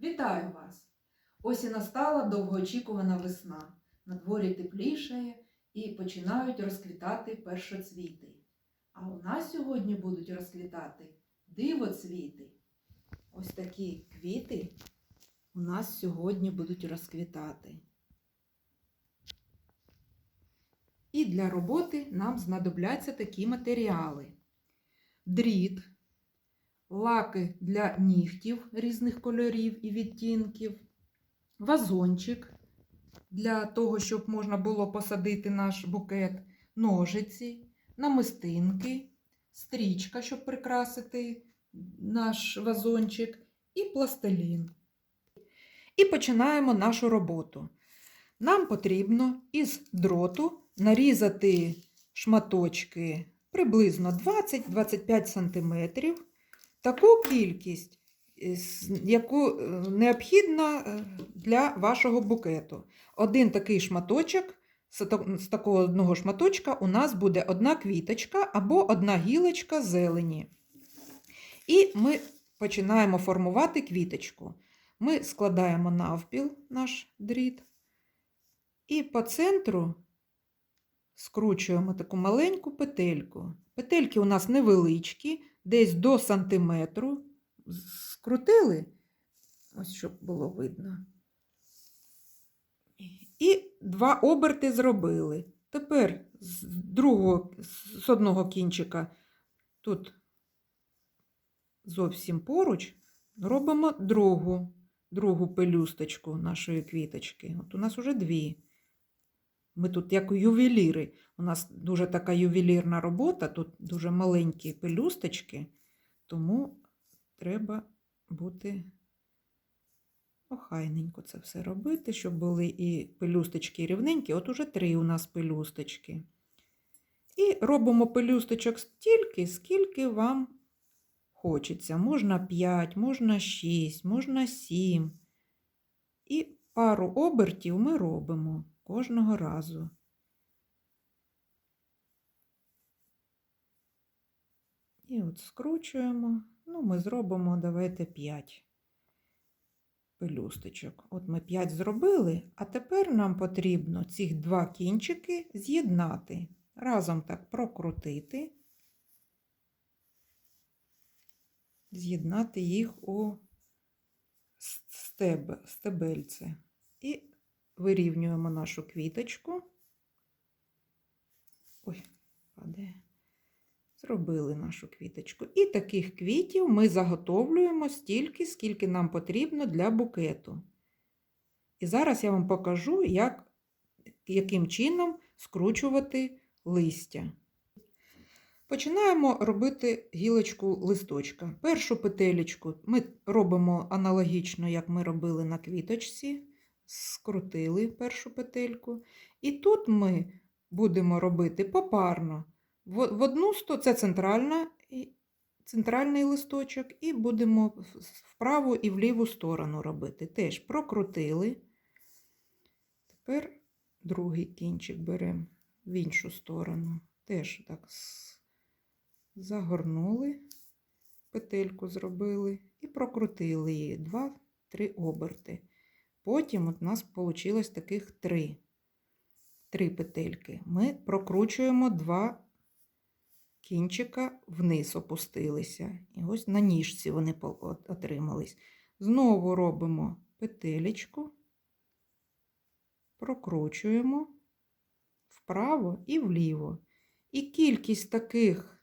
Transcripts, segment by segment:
Вітаю вас! Ось і настала довгоочікувана весна. На дворі теплішає і починають розквітати першоцвіти. А у нас сьогодні будуть розквітати дивоцвіти. Ось такі квіти у нас сьогодні будуть розквітати. І для роботи нам знадобляться такі матеріали: дріт, лаки для нігтів різних кольорів і відтінків, вазончик для того, щоб можна було посадити наш букет, ножиці, намистинки, стрічка, щоб прикрасити наш вазончик, і пластилін. І починаємо нашу роботу. Нам потрібно із дроту нарізати шматочки приблизно 20-25 см таку кількість, е, яку е, необхідна е, для вашого букету. Один такий шматочок, з такого одного шматочка у нас буде одна квіточка або одна гілочка зелені. І ми починаємо формувати квіточку. Ми складаємо навпіл наш дріт. І по центру скручуємо таку маленьку петельку. Петельки у нас невеличкі, десь до сантиметру. Скрутили, ось щоб було видно. І два оберти зробили. Тепер з другого, з одного кінчика тут зовсім поруч робимо другу, другу пелюсточку нашої квіточки. От у нас уже дві. Ми тут як ювеліри. У нас дуже така ювелірна робота, тут дуже маленькі пелюсточки, тому треба бути охайненько це все робити, щоб були і пелюсточки рівненькі. От уже три у нас пелюсточки. І робимо пелюсточок стільки, скільки вам хочеться. Можна 5, можна 6, можна 7. І пару обертів ми робимо кожного разу. І от скручуємо. Ну, ми зробимо, давайте 5 пелюсточок. От ми 5 зробили, а тепер нам потрібно ці два кінчики з'єднати. Разом так прокрутити, з'єднати їх у стеб, стебельце. І вирівнюємо нашу квіточку. Ой, падає. Зробили нашу квіточку. І таких квітів ми заготовлюємо стільки, скільки нам потрібно для букету. І зараз я вам покажу, як, яким чином скручувати листя. Починаємо робити гілочку листочка. Першу петелечку ми робимо аналогічно, як ми робили на квіточці. Скрутили першу петельку. І тут ми будемо робити попарно. В одну це центральна, центральний листочок, і будемо в- в праву і в ліву сторону робити. Теж прокрутили. Тепер другий кінчик беремо в іншу сторону. Теж так загорнули, петельку зробили і прокрутили її два-три оберти. Потім от у нас вийшло таких три. Три петельки. Ми прокручуємо два кінчика вниз опустилися. І ось на ніжці вони отримались. Знову робимо петелечку, прокручуємо вправо і вліво. І кількість таких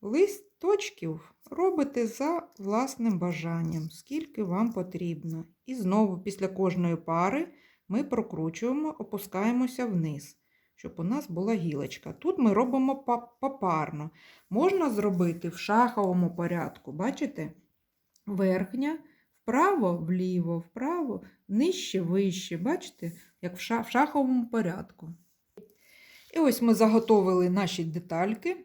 листочків робите за власним бажанням, скільки вам потрібно. І знову після кожної пари ми прокручуємо, опускаємося вниз, щоб у нас була гілочка. Тут ми робимо попарно. Можна зробити в шаховому порядку, бачите? Верхня, вправо, вліво, вправо, нижче, вище. Бачите, як в ша- в шаховому порядку. І ось ми заготовили наші детальки.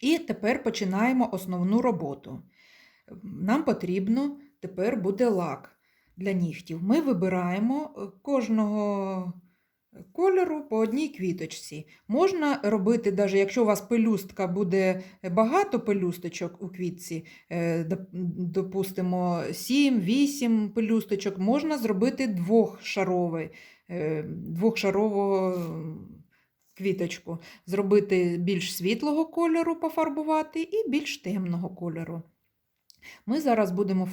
І тепер починаємо основну роботу. Нам потрібно тепер буде лак для нігтів. Ми вибираємо е, кожного кольору по одній квіточці. Можна робити, навіть якщо у вас пелюстка буде багато пелюсточок у квітці, е, допустимо 7-8 пелюсточок, можна зробити двохшаровий, е, двохшарову квіточку, зробити більш світлого кольору, пофарбувати і більш темного кольору. Ми зараз будемо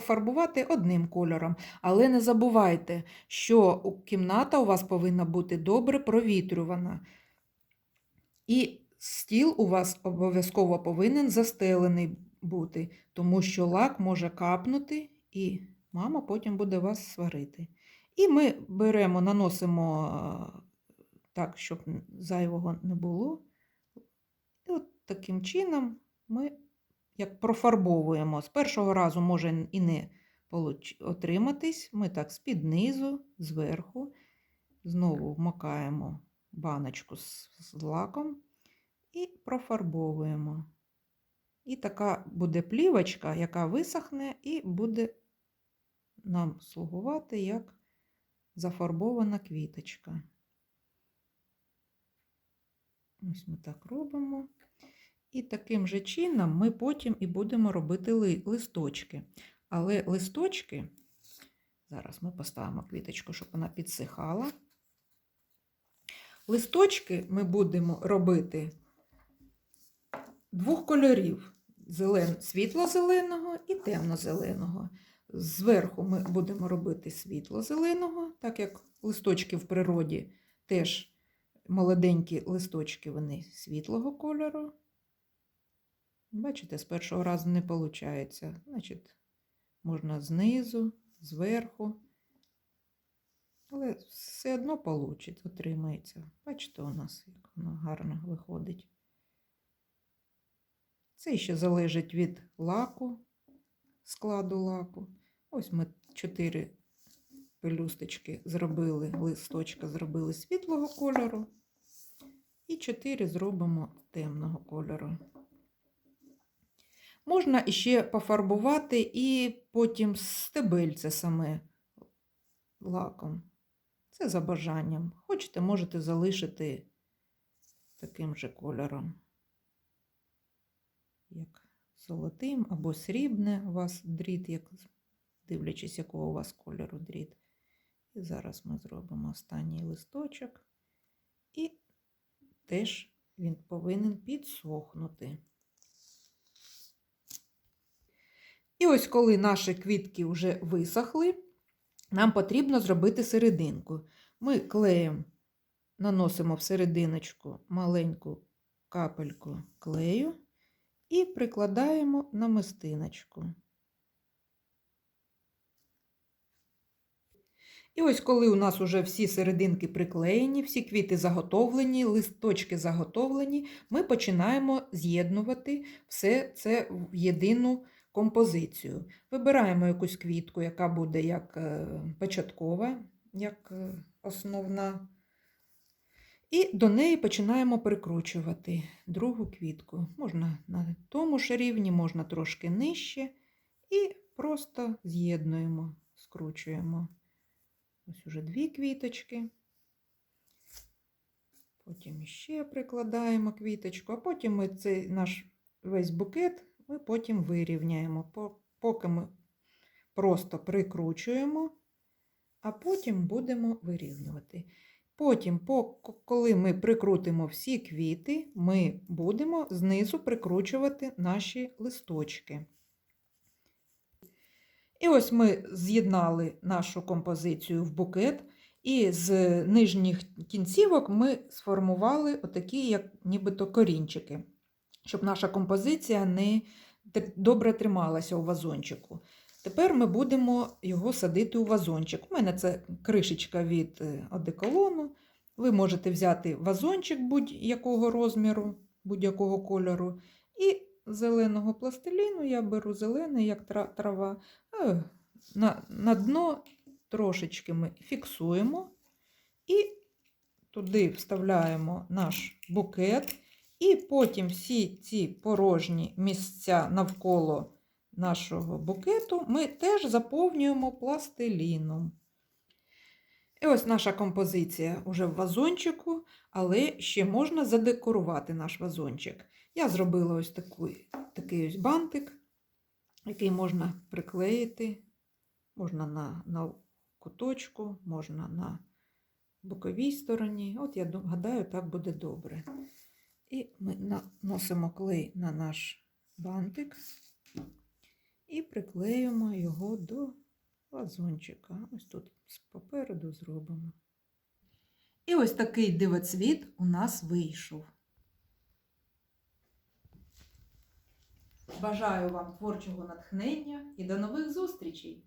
фарбувати, одним кольором, але не забувайте, що кімната у вас повинна бути добре провітрювана. І стіл у вас обов'язково повинен застелений бути, тому що лак може капнути, і мама потім буде вас сварити. І ми беремо, наносимо так, щоб зайвого не було. І от таким чином ми як профарбовуємо. З першого разу може і не отриматись. Ми так з-під низу, зверху, знову вмикаємо баночку з, лаком і профарбовуємо. І така буде плівочка, яка висохне, і буде нам слугувати як зафарбована квіточка. Ось ми так робимо. І таким же чином ми потім і будемо робити ли- листочки. Але листочки, зараз ми поставимо квіточку, щоб вона підсихала. Листочки ми будемо робити двох кольорів: зелен, світло-зеленого і темно-зеленого. Зверху ми будемо робити світло-зеленого, так як листочки в природі теж молоденькі листочки, вони світлого кольору. Бачите, з першого разу не виходить. Значить, можна знизу, зверху. Але все одно вийде, отримається. Бачите, у нас як воно гарно виходить. Це ще залежить від лаку, складу лаку. Ось ми чотири пелюсточки зробили, листочка зробили світлого кольору. І чотири зробимо темного кольору. Можна іще пофарбувати і потім стебельце саме лаком. Це за бажанням. Хочете, можете залишити таким же кольором, як золотим або срібне у вас дріт, як, дивлячись, якого у вас кольору дріт. І зараз ми зробимо останній листочок, і теж він повинен підсохнути. І ось коли наші квітки вже висохли, нам потрібно зробити серединку. Ми клеєм наносимо в серединочку маленьку капельку клею і прикладаємо на мистиночку. І ось коли у нас вже всі серединки приклеєні, всі квіти заготовлені, листочки заготовлені, ми починаємо з'єднувати все це в єдину композицію. Вибираємо якусь квітку, яка буде як е, початкова, як е, основна. І до неї починаємо прикручувати другу квітку. Можна на тому ж рівні, можна трошки нижче. І просто з'єднуємо, скручуємо. Ось уже дві квіточки. Потім ще прикладаємо квіточку, а потім ми цей наш весь букет ми потім вирівняємо, поки ми просто прикручуємо, а потім будемо вирівнювати. Потім, коли ми прикрутимо всі квіти, ми будемо знизу прикручувати наші листочки. І ось ми з'єднали нашу композицію в букет, і з нижніх кінцівок ми сформували отакі, як нібито корінчики, щоб наша композиція не добре трималася у вазончику. Тепер ми будемо його садити у вазончик. У мене це кришечка від е, одеколону. Ви можете взяти вазончик будь-якого розміру, будь-якого кольору. І зеленого пластиліну я беру зелений, як трава. На, на дно трошечки ми фіксуємо і туди вставляємо наш букет. І потім всі ці порожні місця навколо нашого букету ми теж заповнюємо пластиліном. І ось наша композиція уже в вазончику, але ще можна задекорувати наш вазончик. Я зробила ось таку, такий ось бантик, який можна приклеїти. Можна на, на куточку, можна на боковій стороні. От я гадаю, так буде добре. І ми наносимо клей на наш бантик і приклеюємо його до вазончика. Ось тут попереду зробимо. І ось такий дивоцвіт у нас вийшов. Бажаю вам творчого натхнення і до нових зустрічей!